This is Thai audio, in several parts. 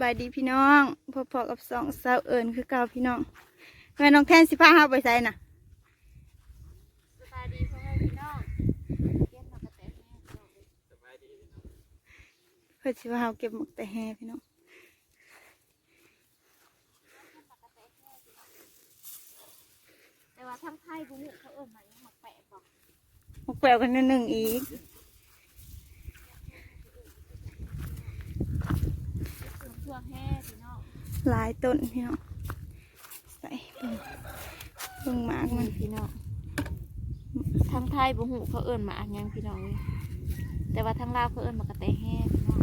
บายดีพี่น้องพอๆกับสองสาวเอิญคือเก่าพี่น้องแม่น้องแทนสิพาเฮาไปใส่น่ะสบายดีพ่อแม่พี่น้องเก็บมากระแตแห้งพี่น้องเอ้ยเพื่อสิว่าเฮาเก็บหมกแต่แห่พี่น้องแต่ว่าทั้งไทยบุ้งเขาเอิ้นมายังหมักแปะบอกหมกแปลวกันนิดหนึ่งอีก ทั่วแห้พี่น้อง ห ลายต้นพี่น้องใส่เบิ่งเบิ่งหมากมันพี่น้องทั้งไทยบุ้งเขาเอิ้นมาอันยังพี่น้องเลยแต่ว่าทั้งลาวเขาเอิ้นมากระแตแห้พี่น้อง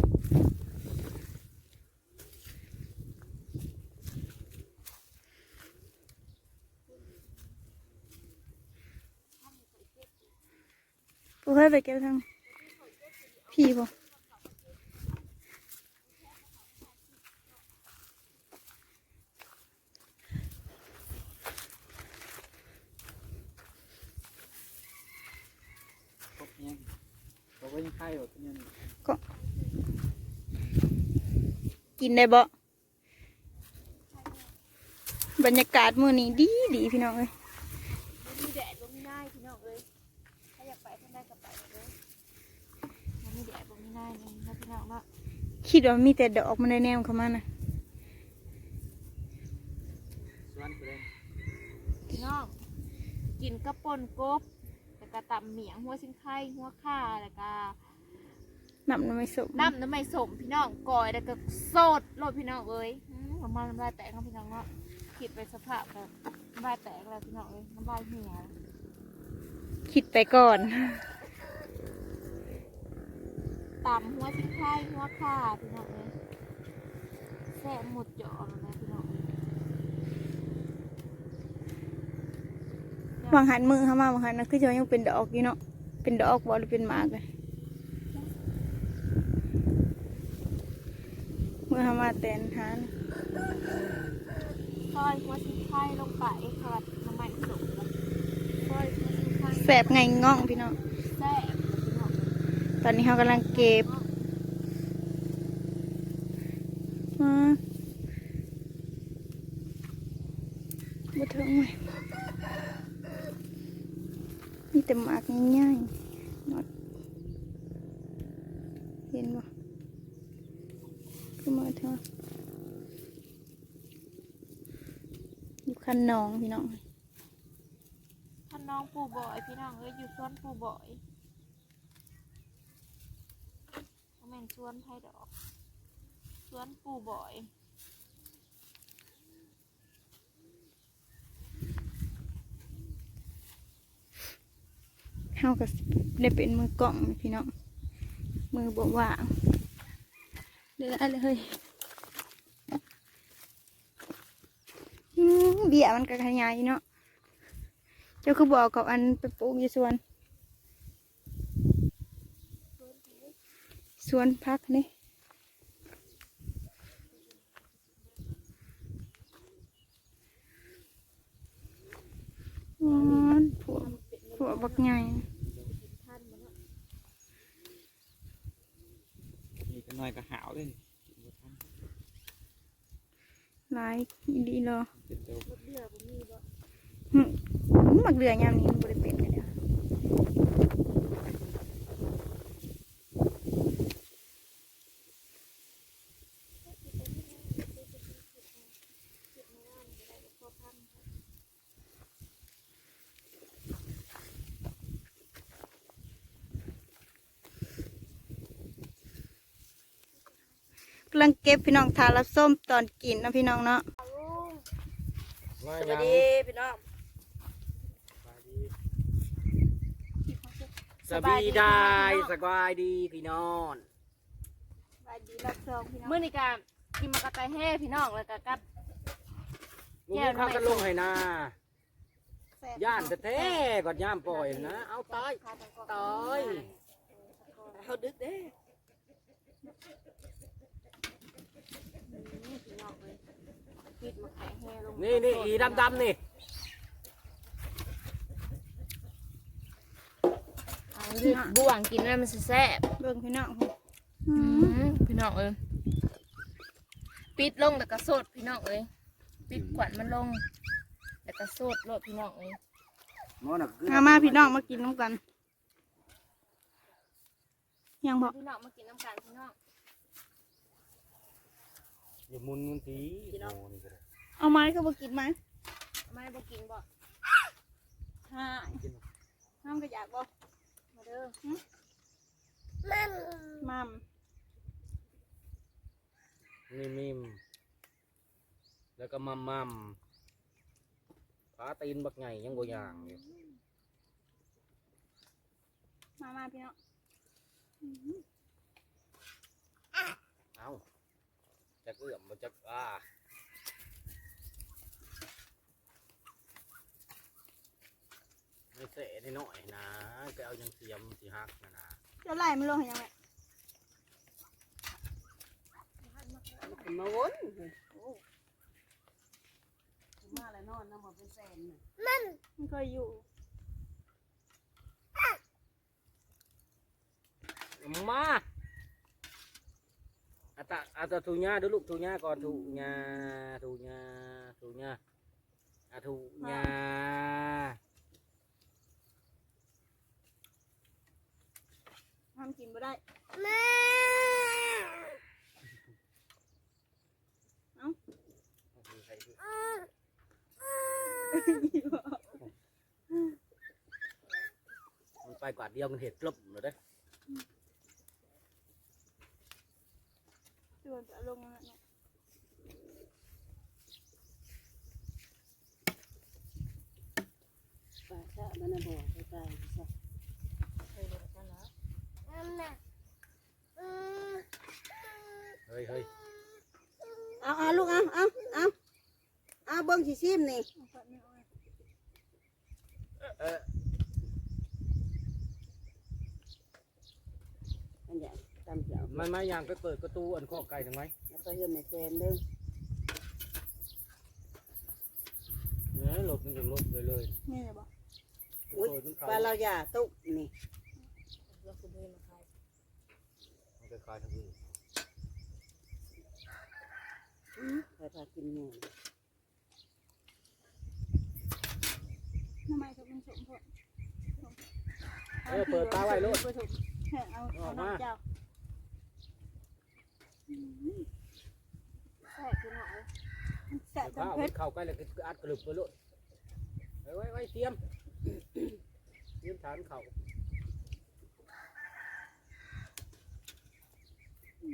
ปูเคยไปเก็บทางพี่บ่ ครบยังบอกว่ายังไข่หรอกเนี่ย กินได้บ่บรรยากาศมื้อนี้ดีดีพี่น้องเอ้ยมันมีแดดบ่มีหน้าพี่น้องเลยถ้าอยากไปท่านได้ก็ไปเลยมันมีแดดบ่มีหน้านี่นะพี่น้องเนาะคิดว่ามีแต่ดอกมันได้แนมเข้ามานะสวนไปเลยพี่น้องกินกระป่นกบแล้วก็ตำเหมียงหัวชิงไข่หัวข่าแล้วก็ น้ำน้ำไม่สุกน้ำน้ำไม่สมพี่น้องกอยแล้วก็โสดโลดพี่น้องเอ้ยอืมประมาณน้ำลายแตกเนาะพี่น้องเนาะคิดไปสภาพแบบน้ำลายแตกแล้วพี่น้องเอ้ยน้ำลายเหี่ยคิดไปก่อนตำหัวชิ้นไข่หัวข่าพี่น้องเอ้ยแซ่บหมดจอแล้วนะพี่น้องเอ้ยวางหันมือเข้ามาบางหันนะคือจะยังเป็นดอกอยู่เนาะเป็นดอกบ่หรือเป็นหมากเลย มื่อเข้ามาแตนหานซอยหัวชิ้นไข่ลงไปค่ะน้ำมันสมซอยหัวชิ้นไข่แสบไงง่องพี่น้องแซ่บพี่น้องตอนนี้เขากำลังเก็บมาบ่ถึงไหมมีแต่หมากง่ายๆนอดเห็นบ่ คือมาเถอะอยู่คันนองพี่น้องท่านน้องปู่บ่อยพี่น้องเอ้ยอยู่สวนปู่บ่อยบ่แม่นสวนไผ่ดอกสวนปู่บ่อยเฮาก็ได้เป็นมือกล่องพี่น้องมือบอกว่าง เดืออะไรเลยเบี้ยมันก็ขยายเนาะ เจ้าคือบอกกับอันไปปลูกอยู่สวน สวนพักนี่อ๋อพวกพวกบักใหญ่ นี่ก็น้อยก็หาวเลยกินบ่ทัน หลายดีเหรอ เป็นเจ้า หึหมัก เดือยามนี้มันบริเป็นกันเดียวกำลังเก็บพี่น้องทารับส้มตอนกินนะพี่น้องเนาะ สวัสวัสดีพี่น้อง สบายดีสบายดีพี่น้องสวัสดีรับซองพี่น้องเมื่อนี้ก็กินมากระต่ายแห่พี่น้องแล้วก็กับมึงข้ากันลงให้นาย่านแท้ๆก่อนย่ามปล่อยนะเอาตายตายเขาดึกเด้พี่น้องเลยคิดมาแข่แห่ลงนี่ นี่อีดำๆนี่บ่วงกินแล้วมันสิแซ่บเบิ่งพี่น้องอืมพี่น้องเอ้ยปิดลงแล้วก็โสดพี่น้องเอ้ยปิดขวัญมันลงแล้วก็โสดโลดพี่น้องเอ้ยหมอน่ะคือมามาพี่น้องมากินน้ำกัน ยังบอกพี่น้องมากินน้ำกันพี่น้องอย่ามุนมุนทีโอ้นี่ก็ได้เอาไม้ก็มากินไหมไม่บ่กินบ่ใช่น้ำกระยากบอกมา เด้อมัมมิมมิมแล้วก็มัมมัมขาตีนบักไงยังบ่ย่างอยู่มามาพี่น้องเอาจักเอื้อมบ่จักอ่า ไม่เสะนิดหน่อยนะก็เอายังเสียมสิฮักนะนะเจ้าไล่มันลงเห็นยังไงมันมาวนโอ้มาแล้วนอนน้ำมันเป็นแสนน่ะมันเคยอยู่มาอาตาอาตาทูญาดูลูกทูญาก่อนทูญาทูญาทูญาอาทูญา ทำกินไม่ได้มันไปกว่าเดียวมันเห็ดกลบเลยเด้อชวนจะลงนั่นน่ะปลาชะมันน่ะบ่ไปตายซะ เคยเล่นกันนะ เฮ้ยเฮ้ยเอาเอาลูกเอาเอาเอาเอาเบิ้งสิซิมนี่เอาไปไม่เอาไว้เอออันใหญ่ตำเจียวมันไม่ยางไปเปิดประตูอันข้อไก่ทำไมแล้วก็เฮือนในแสนเด้อเนี่ยหลบมันถึงหลบเลยเลยนี่เลยบอกอุ้ยเปิดมันเขาปลาเราอย่าตุ๊กนี่ เราคุณเลยมาขายมัน ไปขายทางอื่นใครพากินหมูทำไมถึงมันสมผลเออเปิดตาไว้ลูกผสมเอาเอาน้ำเจ้าแซ่บพี่น้องเอ้ยแสบข้าวจำเพมัชนรเข้าใกล้แล้วก็อัดกระลึบไปลูกไว้ไว้ไว้เตรียม เตรียมฐานเข่า กิน เด็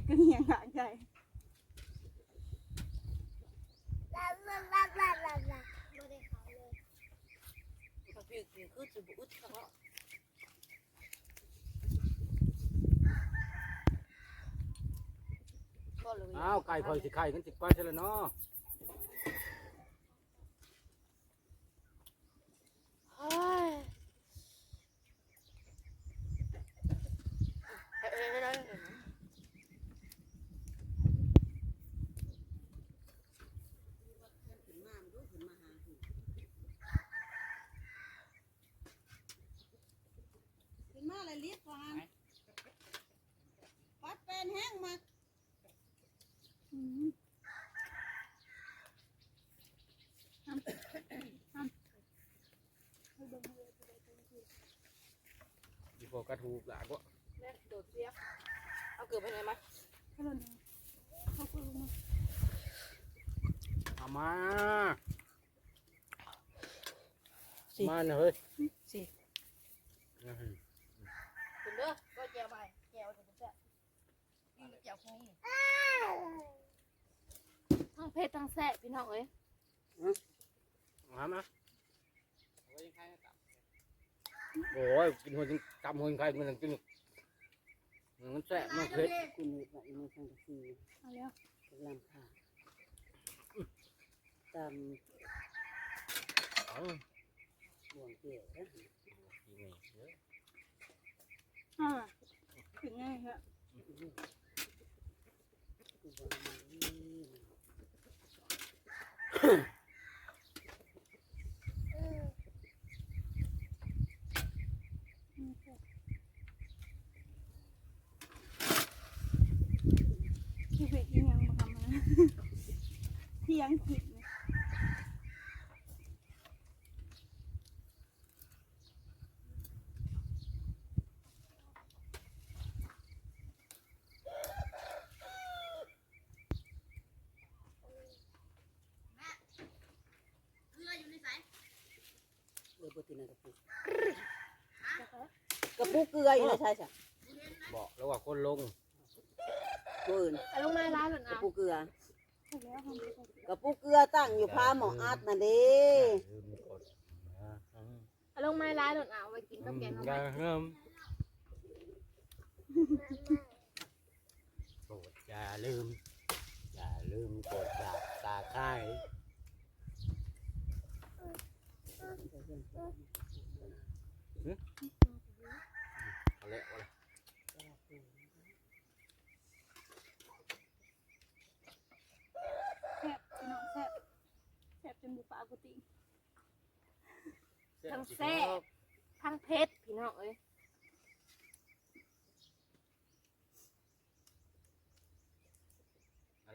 กก็เหียงหางใจถ้าพี่กินคือสิบ่อึดเขาเลยอ้าวไก่คอยสิไข่กันสิไปใช่แล้วเนาะ เฮ้ยเอ้ยเอ้ยเอ้ยเอ้ย ขึ้นมามันดูขึ้นมาหาหูขึ้นมาเลยลิฟต์ก่อนปัดเป็นแห้งมา อืม อี พอกระทูกหลากวะแม่โดดเสียเอาเกือบไปไหนมาเขาหล่นเขาก็ลงมาเอามามาเนอะเฮ้ยสิอื้อหือคุณเด้อก็แจวไปแจวจะแซ่บอืมแจวแค่นี้ทั้งเผ็ดทั้งแซ่บพี่น้องเอ้ยมามา โอ้ยกินหัวจริงจำหัวจริงใครมันยังกินมันแสบมันเผ็ดคุณนี่ว่าอีนี่สังกะสีเอาแล้วกำลังค่ะตำเอาบ่วงเกี่ยวนะกินนี่เยอะอ่าถึงไงครับคือบ่มันนี่ สียงผิดนะเดี๋ยวบ่ติดนะกระปุกกระปุกเกลืออยู่ในใช่ใช่บอกแล้วว่าคนลงตัวอื่นเอาลงมาร้านหล่นกระเอาปุกเกลือ กระปุกเกลือตั้งอยู่พาหมออัดน่ะเด้ลืมกดนะเอาลงไมาร้านหล่นเอาไว้กินกับแกงอน้ำย่ามันเริ่มโปรดอย่าลืม อย่าลืมกดตาตาไคร้เอาละเอาละ แซ่บพี่น้องแซ่บแซ่บจนบุปผา กุฏิทั้งแซ่บทั้งเพชรพี่น้องเอ้ย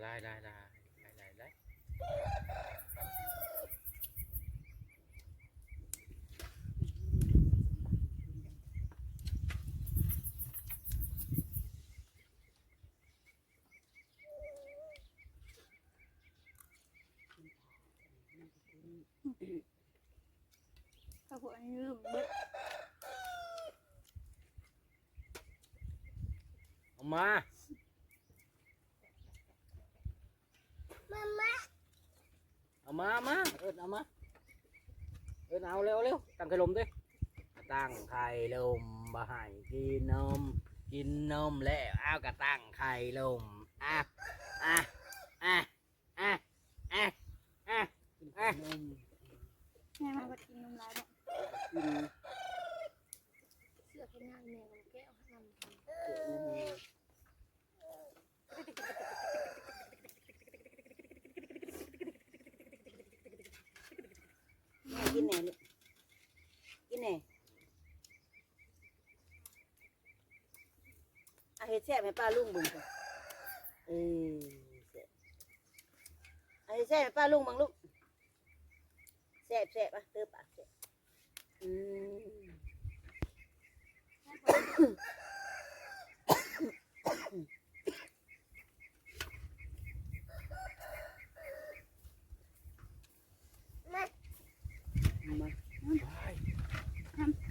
ได้ได้ได้ได้ได้ได้ ข้าวหัวนี่ลืมเบิดเอามาเอามามาเอินเอามาเอินเอาเร็วเร็วตั้งไข่ลมดิตั้งไข่ลมมาให้กินนมกินนมแล้วเอากระตั้งไข่ลมอะอะอะอะอะอะอะแม่มาบัดกินนมร้ายเนาะ กินเสื้อเป็นงานแม่ของแก้วนั่นกินแหน่ลูกกินแหน่อะเฮ็ดแซ่บให้ป้าลุงเบิ่งก่อนเออแซ่บอะเฮ็ดแซ่บให้ป้าลุงเบิ่งลูกแซ่บแซ่บอะเติบปากแซ่บอืมมา อ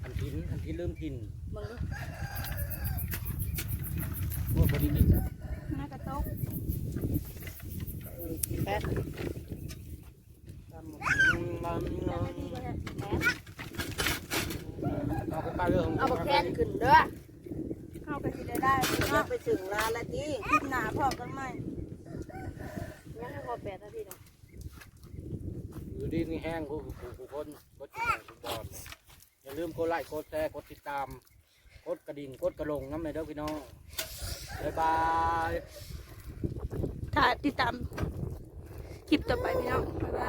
ันทินอันทินเริ่มทินเบิ่งลูก โอ้พอดีกิน หน้ากระโต๊ะ เออกินแป๊บตำหมด มัน นาทีก็ได้แหม เอาไปปลาเรื่องเอาบักแคนขึ้นเด้อเข้าไปสิได้ได้เราไปถึงร้านแล้วจีคลิปหนาพอกันไหมยังไม่พอแปดนาทีเนาะอยู่ดีนี่แห้งกูกูกูคนกดติดตามกูบอลอย่าลืมกดไลค์กดแชร์กดติดตามกดกระดิ่งกดกระลงน้ำในเด้อพี่น้องบ๊ายบายถ้าติดตามคลิปต่อไปพี่น้องบ๊ายบาย